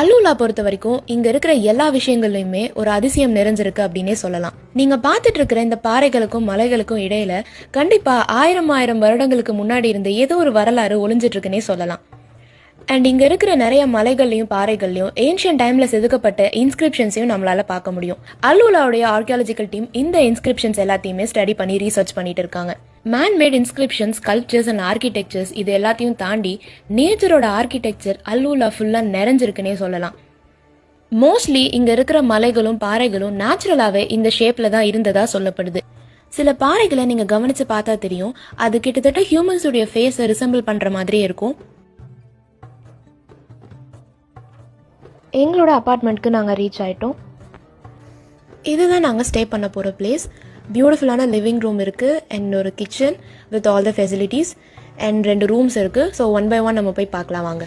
அல்லூலா பொறுத்த வரைக்கும் இங்க இருக்கிற எல்லா விஷயங்கள்லயுமே ஒரு அதிசயம் நிறைஞ்சிருக்கு அப்படின்னே சொல்லலாம். நீங்க பாத்துட்டு இருக்கிற இந்த பாறைகளுக்கும் மலைகளுக்கும் இடையில கண்டிப்பா ஆயிரம் ஆயிரம் வருடங்களுக்கு முன்னாடி இருந்த ஏதோ ஒரு வரலாறு ஒளிஞ்சிட்டு இருக்குன்னே சொல்லலாம். அண்ட் இங்க இருக்கிற நிறைய மலைகள்லயும் பாறைகள்லயும் ஏன்ஷியன் டைம்ல செதுக்கப்பட்ட இன்ஸ்கிரிப்ஷன்ஸையும் நம்மளால பார்க்க முடியும். அல்லூலாவுடைய ஆர்கியாலஜிக்கல் டீம் இந்த இன்ஸ்கிரிப்ஷன்ஸ் எல்லாத்தையுமே ஸ்டடி பண்ணி ரீசர்ச் பண்ணிட்டு இருக்காங்க. Manmade inscriptions cultures and architectures இது எல்லாத்தையும் தாண்டி நேச்சரோட ஆர்கிடெக்சர் அல்லூலா ஃபுல்லாக நிறைஞ்சிருக்குன்னே சொல்லலாம். மோஸ்ட்லி இங்கே இருக்கிற மலைகளும் பாறைகளும் நேச்சுரலாகவே இந்த ஷேப்பில் தான் இருந்ததாக சொல்லப்படுது. சில பாறைகளை நீங்கள் கவனித்து பார்த்தா தெரியும். அது கிட்டத்தட்ட ஹியூமன்ஸுடைய ஃபேஸை ரிசம்பிள் பண்ணுற மாதிரியே இருக்கும். எங்களோட அப்பார்ட்மெண்ட்க்கு நாங்கள் ரீச் ஆயிட்டோம். இதுதான் நாங்கள் ஸ்டே பண்ண போகிற பிளேஸ் பியூட்டிஃபுல்லான லிவிங் ரூம் இருக்குது அண்ட் ஒரு kitchen with all the facilities and ரெண்டு ரூம்ஸ் இருக்குது ஸோ ஒன் பை ஒன் நம்ம போய் பார்க்கலாம் வாங்க.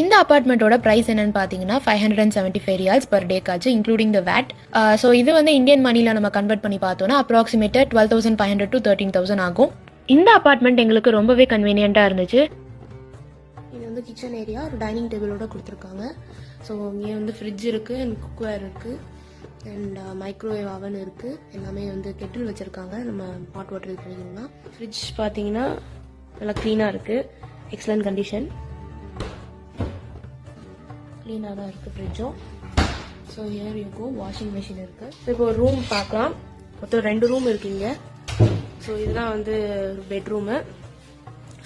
இந்த அப்பார்ட்மெண்ட்டோட ப்ரைஸ் என்னன்னு பார்த்தீங்கன்னா five hundred and seventy five riyals per day காச்சு including the VAT so இது வந்து இந்தியன் மணியில் நம்ம கன்வெர்ட் பண்ணி பார்த்தோன்னா அப்ராக்சிமேட்டாக twelve thousand five hundred to thirteen thousand ஆகும். இந்த அப்பார்ட்மெண்ட் எங்களுக்கு ரொம்பவே கன்வீனியண்ட்டாக இருந்துச்சு. இது வந்து கிச்சன் ஏரியா ஒரு டைனிங் டேபிளோட கொடுத்துருக்காங்க. ஸோ இங்கே வந்து ஃப்ரிட்ஜ் இருக்குது அண்ட் குக்வேர் இருக்குது அண்ட் மைக்ரோவேவ் அவன் இருக்குது எல்லாமே வந்து கெட்டில் வச்சுருக்காங்க. நம்ம ஹாட் வாட்டர் இது ஃப்ரிட்ஜ் பார்த்தீங்கன்னா நல்லா க்ளீனாக இருக்குது எக்ஸலண்ட் கண்டிஷன் க்ளீனாக தான் இருக்குது ஃப்ரிட்ஜும் so here you washing machine இருக்குது ஸோ இப்போ ஒரு ரூம் பார்க்கலாம் மொத்தம் ரெண்டு ரூம் இருக்குங்க ஸோ இதுதான் வந்து பெட்ரூமு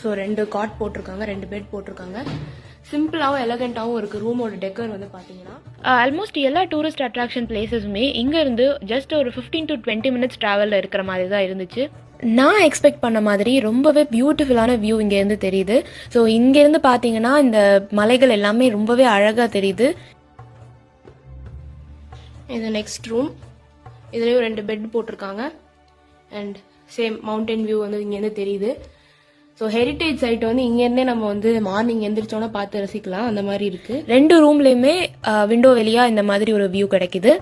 ஸோ ரெண்டு காட் போட்டிருக்காங்க. ரெண்டு பெட் போட்டிருக்காங்க. சிம்பிளாகவும் எலகண்ட்டாகவும் இருக்குது ரூமோட டெக்கர் வந்து பார்த்தீங்கன்னா ஆல்மோஸ்ட் எல்லா டூரிஸ்ட் அட்ராக்ஷன் பிளேசஸுமே இங்கேருந்து ஜஸ்ட் ஒரு ஃபிஃப்டீன் டு டுவெண்ட்டி மினிட்ஸ் ட்ராவலில் இருக்கிற மாதிரி தான் இருந்துச்சு. நான் எக்ஸ்பெக்ட் பண்ண மாதிரி ரொம்பவே பியூட்டிஃபுல்லான வியூ இங்கேருந்து தெரியுது. ஸோ இங்கேருந்து பார்த்தீங்கன்னா இந்த மலைகள் எல்லாமே ரொம்பவே அழகாக தெரியுது. இது நெக்ஸ்ட் ரூம் இதுலேயும் ரெண்டு பெட் போட்டிருக்காங்க. அண்ட் சேம் மவுண்டன் வியூ வந்து இங்கேருந்து தெரியுது. ஸோ ஹெரிட்டேஜ் சைட் வந்து இங்கேருந்தே நம்ம வந்து மார்னிங் எந்திரிச்சோன்னா பார்த்து ரசிக்கலாம். அந்த மாதிரி இருக்கு. ரெண்டு ரூம்லேயுமே விண்டோ வெளியாக இந்த மாதிரி ஒரு வியூ கிடைக்குது.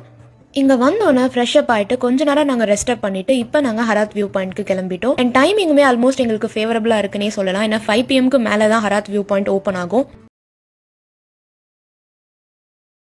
இங்கே வந்தோன்னே ஃப்ரெஷ் அப் ஆகிட்டு கொஞ்ச நேரம் நாங்கள் ரெஸ்ட் அப் பண்ணிட்டு இப்போ நாங்கள் ஹராத் வியூ பாயிண்ட்க்கு கிளம்பிட்டோம். அண்ட் டைமிங்குமே ஆல்மோஸ்ட் எங்களுக்கு ஃபேவரபுளாக இருக்குன்னே சொல்லலாம். ஏன்னா ஃபைவ் பிஎம்க்கு மேலே தான் ஹராத் வியூ பாயிண்ட் ஓப்பன் ஆகும்.